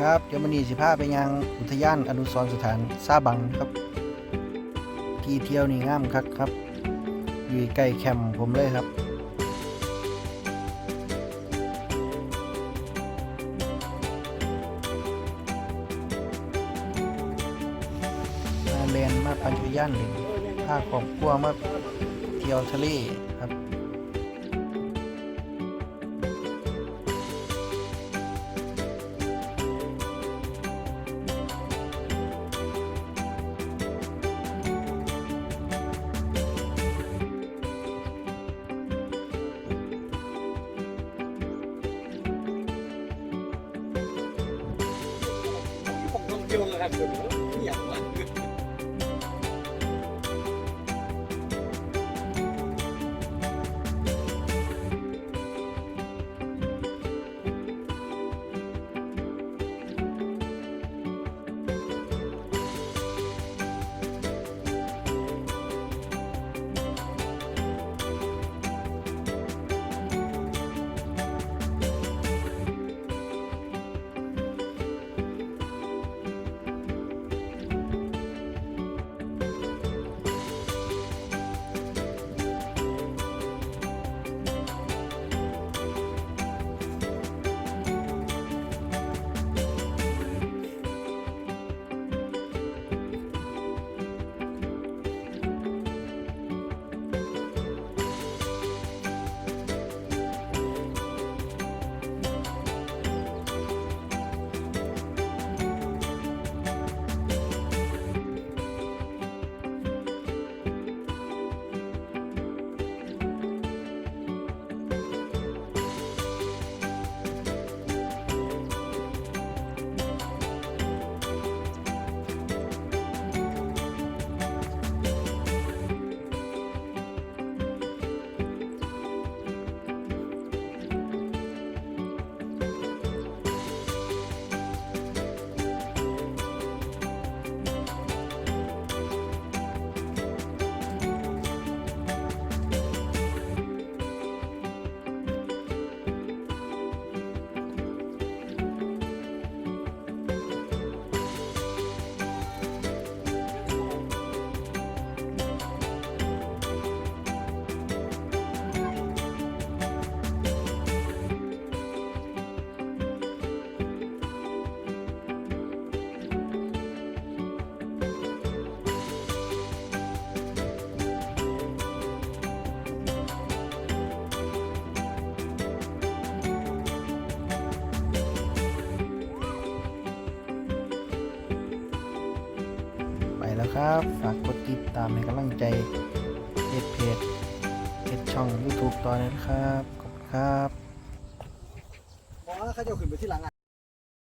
ครับเดี๋ยวมันนีสิพาไปยังอุทยานอนุสรสถานซาบังครับ ที่เที่ยวนี่งามคักครับ อยู่ใกล้แคมป์ผมเลยครับมาเรียนมาปัญญาย่านเลยพาครอบครัวมาเที่ยวทะเลครับ ต้ แล้วครับ ฝากกดติดตามให้กำลังใจเพจเพจเพจช่อง YouTube ต่อเลยนะครับ ขอบคุณครับเพราะว่าเขาจะขึ้นไปที่หลังอะ